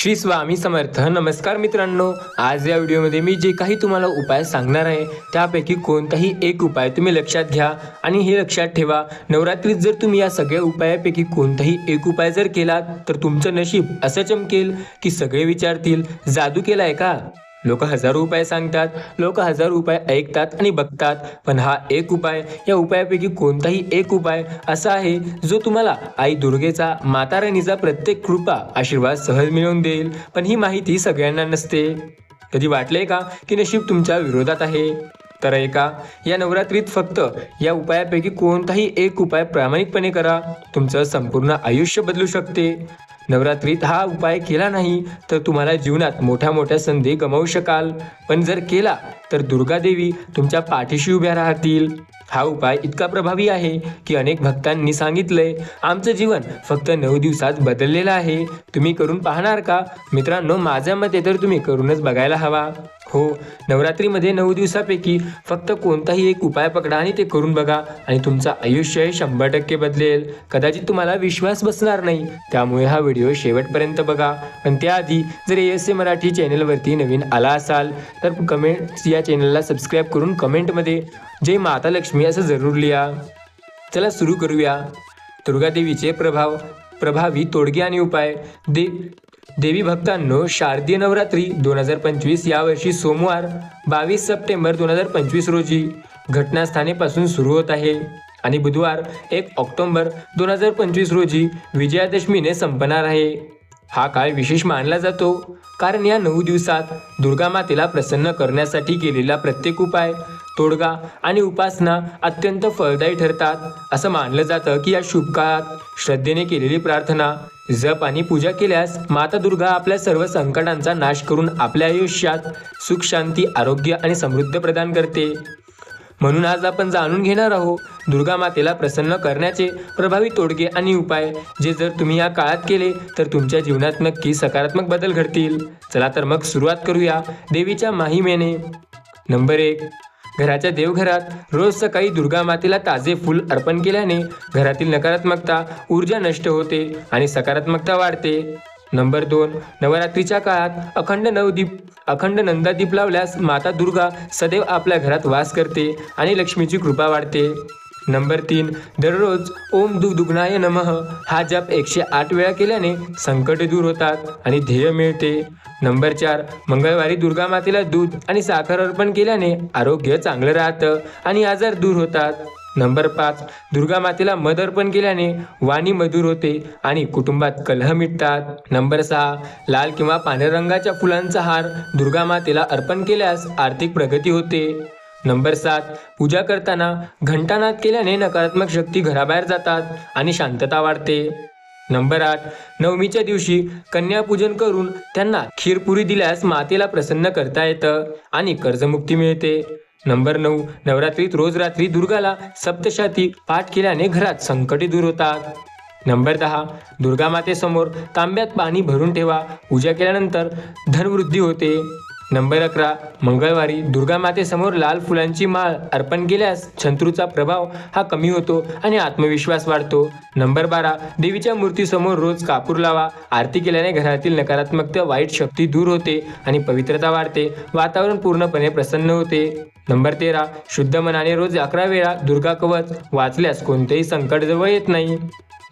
श्री स्वामी समर्थ. नमस्कार मित्रांनो. आज या व्हिडिओमध्ये मी जे काही तुम्हाला उपाय सांगणार आहे त्यापैकी कोणताही एक उपाय तुम्ही लक्षात घ्या आणि हे लक्षात ठेवा. नवरात्रीत जर तुम्ही या सगळ्या उपायापैकी कोणताही एक उपाय जर केलात तर तुमचं नशीब असं चमकेल की सगळे विचारतील जादू केला आहे का? लोक हजारो उपाय सांगतात लोक हजारो उपाय ऐकतात आणि बघतात. पण हा एक उपाय या उपायापैकी कोणताही एक उपाय असा आहे जो तुम्हाला आई दुर्गेचा माता राणीचा प्रत्येक कृपा आशीर्वाद सहज मिळवून देईल. पण ही माहिती सगळ्यांना नसते. कधी वाटले का की नशीब तुमच्या विरोधात आहे? तर ऐका या नवरात्रीत फक्त या उपायापैकी कोणताही एक उपाय प्रामाणिकपणे करा. तुमचं संपूर्ण आयुष्य बदलू शकते. नवरात्रीत हा उपाय केला नाही तर तुम्हाला जीवनात मोठ्या मोठ्या संधी गमावू शकाल. पण जर केला तर दुर्गादेवी तुमच्या पाठीशी उभ्या राहतील. हा उपाय इतका प्रभावी आहे की अनेक भक्तांनी सांगितलंय आमचं जीवन फक्त नऊ दिवसात बदललेलं आहे. तुम्ही करून पाहणार का? मित्रांनो माझ्या मते तर तुम्ही करूनच बघायला हवा. हो नवरात्रीमध्ये नऊ दिवसापैकी फक्त कोणताही एक उपाय पकडा आणि ते करून बघा आणि तुमचं आयुष्य हे शंभर टक्के बदलेल. कदाचित तुम्हाला विश्वास बसणार नाही. त्यामुळे हा व्हिडिओ शेवटपर्यंत बघा. पण त्याआधी जर ए एस ए मराठी चॅनलवरती नवीन आला असाल तर कमेंट या चॅनलला सबस्क्राईब करून कमेंटमध्ये जय माता लक्ष्मी असं जरूर लिहा. चला सुरू करूया. दुर्गादेवीचे प्रभाव प्रभावी तोडगे आणि उपाय. दे देवी भक्तांनो शारदीय नवरात्री दोन हजार पंचवीस यावर्षी सोमवार बावीस सप्टेंबर दोन हजार पंचवीस रोजी घटनास्थानेपासून सुरू होत आहे. आणि बुधवार एक ऑक्टोबर दोन हजार पंचवीस रोजी विजयादशमीने संपणार आहे. हा काळ विशेष मानला जातो कारण या नऊ दिवसात दुर्गा मातेला प्रसन्न करण्यासाठी केलेला प्रत्येक उपाय तोडगा आणि उपासना अत्यंत फळदायी ठरतात. असं मानलं जातं की या शुभ काळात श्रद्धेने केलेली प्रार्थना जप आणि पूजा केल्यास माता दुर्गा आपल्या सर्व संकटांचा नाश करून आपल्या आयुष्यात सुख शांती आरोग्य आणि समृद्ध प्रदान करते. म्हणून आज आपण जाणून घेणार आहोत दुर्गा मातेला प्रसन्न करण्याचे प्रभावी तोडगे आणि उपाय जे जर तुम्ही या काळात केले तर तुमच्या जीवनात नक्की सकारात्मक बदल घडतील. चला तर मग सुरुवात करूया देवीच्या माहिमेने. नंबर एक घराच्या देवघरात रोज सकाळी दुर्गा मातेला ताजे फूल अर्पण केल्याने घरातील नकारात्मकता ऊर्जा नष्ट होते आणि सकारात्मकता वाढते. नंबर दोन नवरात्रीच्या काळात अखंड नवदीप अखंड नंदादीप लावल्यास माता दुर्गा सदैव आपल्या घरात वास करते आणि लक्ष्मीची कृपा वाढते. नंबर तीन दररोज ओम दु दुग्नाय नमः हा जप एकशे आठ वेळा केल्याने संकट दूर होतात आणि ध्येय मिळते. नंबर चार मंगळवारी दुर्गा मातेला दूध आणि साखर अर्पण केल्याने आरोग्य चांगलं राहतं आणि आजार दूर होतात. नंबर पाच दुर्गा मातेला मध अर्पण केल्याने वाणी मधुर होते आणि कुटुंबात कलह मिटतात. नंबर सहा लाल किंवा पांढऱ्या रंगाच्या फुलांचा हार दुर्गा मातेला अर्पण केल्यास आर्थिक प्रगती होते. नंबर सात पूजा करताना घंटानाद केल्याने नकारात्मक शक्ती घराबाहेर जातात आणि शांतता वाढते. नंबर आठ नवमीच्या दिवशी कन्यापूजन करून त्यांना खीरपुरी दिल्यास मातेला प्रसन्न करता येतं आणि कर्जमुक्ती मिळते. नंबर नऊ नवरात्रीत रोज रात्री दुर्गाला सप्तशाती पाठ केल्याने घरात संकटे दूर होतात. नंबर दहा दुर्गा मातेसमोर तांब्यात पाणी भरून ठेवा. पूजा केल्यानंतर धनवृद्धी होते. नंबर अकरा मंगळवारी दुर्गा मातेसमोर लाल फुलांची माळ अर्पण केल्यास शत्रूचा प्रभाव हा कमी होतो आणि आत्मविश्वास वाढतो. नंबर बारा देवीच्या मूर्तीसमोर रोज कापूर लावा. आरती केल्याने घरातील नकारात्मकता वाईट शक्ती दूर होते आणि पवित्रता वाढते. वातावरण पूर्णपणे प्रसन्न होते. नंबर तेरा शुद्ध मनाने रोज अकरा वेळा दुर्गा कवच वाचल्यास कोणतेही संकट जवळ येत नाही.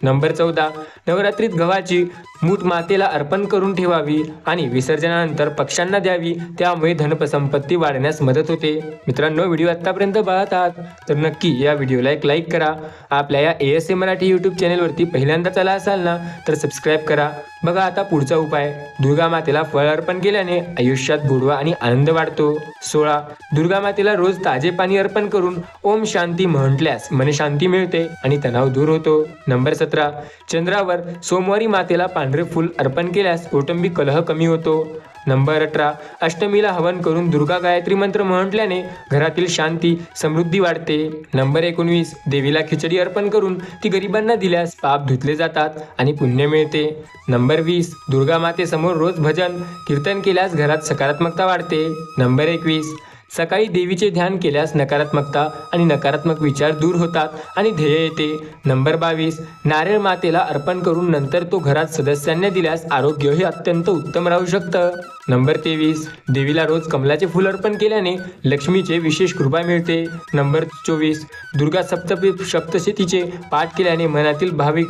नंबर चौदा. नवरात्रीत गव्हाची मूठ मातेला अर्पण करून ठेवावी आणि विसर्जनानंतर पक्ष्यांना द्यावी त्यामुळे धनसंपत्ती वाढण्यास मदत होते. मित्रांनो व्हिडिओ आतापर्यंत पाहत आहात तर नक्की या व्हिडिओला एक लाईक करा. आपल्या या A S A Marathi YouTube चॅनेलवरती पहिल्यांदा चला असाल ना तर सबस्क्राईब करा. बघा आता पुढचा उपाय. दुर्गा मातेला फळ अर्पण केल्याने आयुष्यात गोडवा आणि आनंद वाढतो. सोळा. दुर्गा मातेला रोज ताजे पाणी अर्पण करून ओम शांती म्हटल्यास मनशांती मिळते आणि तणाव दूर होतो. नंबर सतरा. चंद्रावर सोमवारी मातेला पांढरे फूल अर्पण केल्यास कौटुंबिक कलह कमी होतो. नंबर अठरा. अष्टमीला हवन करून दुर्गा गायत्री मंत्र म्हटल्याने घरातील शांती समृद्धी वाढते. नंबर एकोणवीस. देवीला खिचडी अर्पण करून ती गरिबांना दिल्यास पाप धुतले जातात आणि पुण्य मिळते. नंबर वीस. दुर्गा मातेसमोर रोज भजन कीर्तन केल्यास घरात सकारात्मकता वाढते. नंबर एकवीस. सकाळी देवीचे ध्यान केल्यास नकारात्मकता आणि नकारात्मक विचार दूर होतात आणि ध्येय येते. नंबर बावीस नारळ मातेला अर्पण करून नंतर तो घरात सदस्यांना दिल्यास आरोग्य हे अत्यंत उत्तम राहू शकतं. नंबर तेवीस. देवीला रोज कमलाचे फूल अर्पण केल्याने लक्ष्मीचे विशेष कृपा मिळते. नंबर चोवीस. दुर्गा सप्तपी सप्तशतीचे पाठ केल्याने मनातील भाविक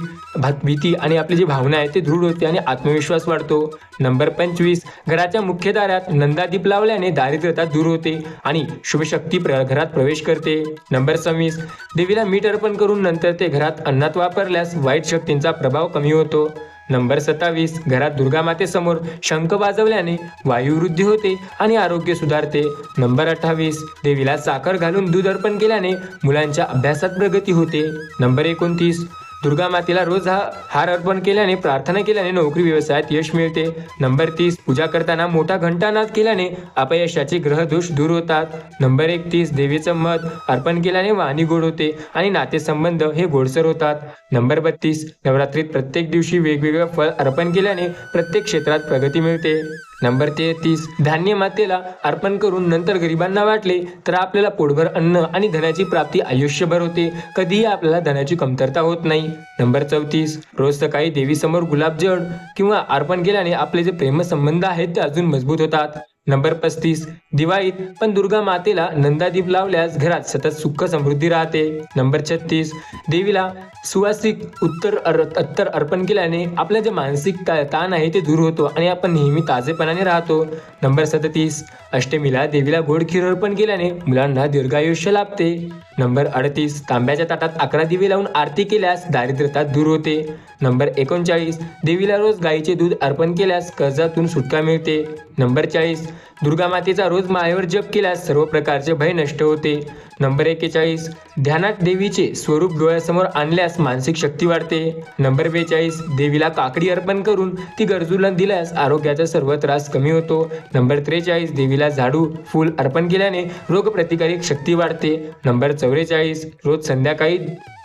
भीती आणि आपली जी भावना आहे ते दृढ होते आणि आत्मविश्वास वाढतो. नंबर पंचवीस. घराच्या मुख्य दारात नंदादीप लावल्याने दारिद्र्यता दूर होते आणि शुभशक्ती प्र घरात प्रवेश करते. नंबर सव्वीस. देवीला मीठ अर्पण करून नंतर ते घरात अन्नात वापरल्यास वाईट शक्तींचा प्रभाव कमी होतो. नंबर सत्तावीस घरात दुर्गा मातेसमोर शंख वाजवल्याने वायुवृद्धी होते आणि आरोग्य सुधारते. नंबर अठ्ठावीस देवीला साखर घालून दूध अर्पण केल्याने मुलांच्या अभ्यासात प्रगती होते. नंबर एकोणतीस दुर्गा मातेला रोज हा हार अर्पण केल्याने प्रार्थना केल्याने नोकरी व्यवसायात यश मिळते. नंबर तीस पूजा करताना मोठा घंटानाद केल्याने अपयशाचे ग्रहदोष दूर होतात. नंबर एकतीस देवीचं मध अर्पण केल्याने वाणी गोड होते आणि नातेसंबंध हे गोडसर होतात. नंबर बत्तीस नवरात्रीत प्रत्येक दिवशी वेगवेगळं फळ अर्पण केल्याने प्रत्येक क्षेत्रात प्रगती मिळते. नंबर तेहतीस. धान्य मातेला अर्पण करून नंतर गरिबांना वाटले तर आपल्याला पोटभर अन्न आणि धनाची प्राप्ती आयुष्यभर होते. कधीही आपल्याला धनाची कमतरता होत नाही. नंबर चौतीस. रोज सकाळी देवीसमोर गुलाबजळ किंवा अर्पण केल्याने आपले जे प्रेमसंबंध आहेत ते अजून मजबूत होतात. नंबर पस्तीस दिवाळीत पण दुर्गा मातेला नंदादीप लावल्यास घरात सतत सुख समृद्धी राहते. नंबर छत्तीस देवीला सुवासिक उत्तर अर अत्तर अर्पण केल्याने आपलं जे मानसिक ता- ताण आहे ते दूर होतो आणि आपण नेहमी ताजेपणाने राहतो. नंबर सदतीस अष्टमीला देवीला गोड खीर अर्पण केल्याने मुलांना दीर्घायुष्य लाभते. नंबर अडतीस तांब्याच्या ताटात अकरा दिवे लावून आरती केल्यास दारिद्र्यता दूर होते. नंबर एकोणचाळीस देवीला रोज गाईचे दूध अर्पण केल्यास कर्जातून सुटका मिळते. नंबर चाळीस दुर्गा मातेचा रोज मायावर जप केल्यास सर्व प्रकारचे भय नष्ट होते. नंबर एकेचाळीस ध्यानात देवीचे स्वरूप डोळ्यासमोर आणल्यास मानसिक शक्ती वाढते. नंबर बेचाळीस. देवीला काकडी अर्पण करून ती गरजूला दिल्यास आरोग्याचा सर्व त्रास कमी होतो. नंबर त्रेचाळीस. देवीला झाडू फूल अर्पण केल्याने रोगप्रतिकारक शक्ती वाढते. नंबर चौवेचाळीस. रोज संध्याकाळी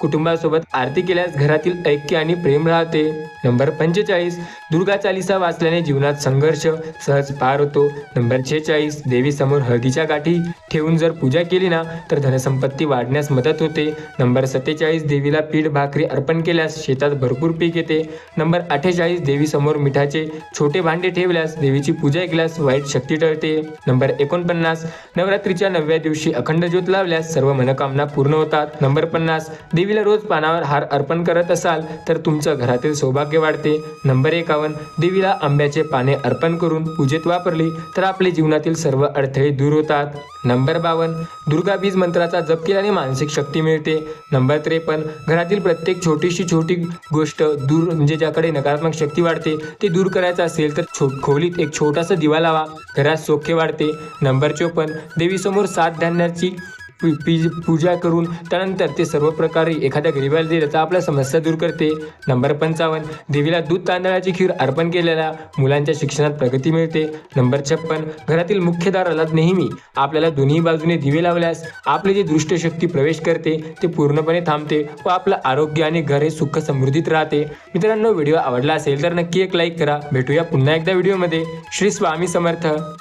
कुटुंबासोबत आरती केल्यास घरातील ऐक्य आणि प्रेम राहते. नंबर पंचेचाळीस दुर्गा चालिसा वाचल्याने जीवनात संघर्ष सहज पार होतो. नंबर छेचाळीस देवीसमोर हळदीच्या गाठी ठेवून जर पूजा केली ना तर धनसंपत्ती वाढण्यास मदत होते. नंबर सत्तेचाळीस देवीला पीठ भाकरी अर्पण केल्यास शेतात भरपूर पीक येते. नंबर अठ्ठेचाळीस देवीसमोर मिठाचे छोटे भांडे ठेवल्यास देवीची पूजा केल्यास वाईट शक्ती टळते. नंबर एकोणपन्नास नवरात्रीच्या नवव्या दिवशी अखंड ज्योत लावल्यास सर्व मनोकामना पूर्ण होतात. नंबर पन्नास देवी देवीला रोज पानावर हार अर्पण करत असाल तर तुमचं घरातील सौभाग्य वाढते. नंबर एकावन्न देवीला आंब्याचे पाने अर्पण करून पूजेत वापरली तर आपले जीवनातील सर्व अडथळे दूर होतात. नंबर बावन्न दुर्गा बीज मंत्राचा जप केल्याने मानसिक शक्ती मिळते. नंबर त्रेपन्न घरातील प्रत्येक छोटीशी छोटी गोष्ट दूर म्हणजे ज्याकडे नकारात्मक शक्ती वाढते ते दूर करायचं असेल तर छो खोलीत एक छोटासा दिवा लावा. घरात सौख्य वाढते. नंबर चोपन्न देवीसमोर सात धान्याची पी- पूजा करून त्यानंतर ते सर्व प्रकारे एखाद्या गरिबाला दिलं तर आपल्या समस्या दूर करते. नंबर पंचावन्न देवीला दूध तांदळाची खीर अर्पण केलेल्या मुलांच्या शिक्षणात प्रगती मिळते. नंबर छप्पन घरातील मुख्य दाराला नेहमी आपल्याला दोन्ही बाजूने दिवे लावल्यास आपली जी दृष्टशक्ती प्रवेश करते ते पूर्णपणे थांबते व आपलं आरोग्य आणि घर हे सुख समृद्धीत राहते. मित्रांनो व्हिडिओ आवडला असेल तर नक्की एक लाईक करा. भेटूया पुन्हा एकदा व्हिडिओमध्ये. श्री स्वामी समर्थ.